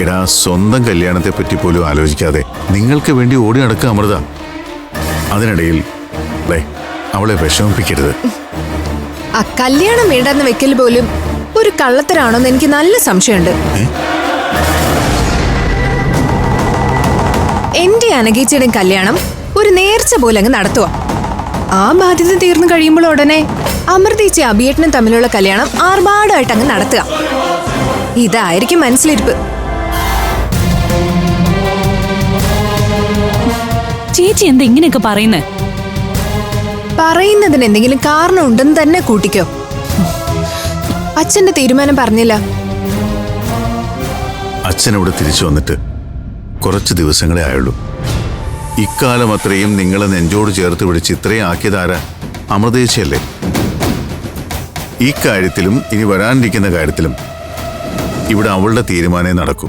എടാ സ്വന്തം കല്യാണത്തെ പറ്റി പോലും ആലോചിക്കാതെ നിങ്ങൾക്ക് വേണ്ടി ഓടി നടക്കുക അമൃത. അതിനിടയിൽ അവളെ വിഷമിപ്പിക്കരുത്. ആ കല്യാണം വേണ്ടെന്ന് വെക്കൽ പോലും ഒരു കള്ളത്തരാണോന്ന് എനിക്ക് നല്ല സംശയമുണ്ട്? എന്റെ അനകീച്ചയുടെ കല്യാണം ഒരു നേർച്ച പോലെ അങ്ങ് നടത്തുക ആ ബാധ്യത തീർന്നു കഴിയുമ്പോൾ ഉടനെ അമൃതീച്ച അഭിയേട്ടനും തമ്മിലുള്ള കല്യാണം ആർഭാടമായിട്ട് അങ്ങ് നടത്തുക. ഇതായിരിക്കും മനസ്സിലിരിപ്പ്. ചേച്ചി എന്താ ഇങ്ങനെയൊക്കെ പറയുന്നത് പറയുന്നതിന് എന്തെങ്കിലും കാരണം ഉണ്ടെന്ന് തന്നെ കൂട്ടിക്കോ. അച്ഛന്റെ തീരുമാനം പറഞ്ഞില്ല. അച്ഛൻ അച്ഛനവിടെ തിരിച്ചു വന്നിട്ട് കുറച്ച് ദിവസങ്ങളെ ആയുള്ളൂ. ഇക്കാലം അത്രയും നിങ്ങളെ നെഞ്ചോട് ചേർത്ത് പിടിച്ച് ഇത്രയും ആക്കിയതാര? അമൃതേശയല്ലേ ഈ കാര്യത്തിലും ഇനി വരാനിരിക്കുന്ന കാര്യത്തിലും ഇവിടെ അവളുടെ തീരുമാനമേ നടക്കൂ.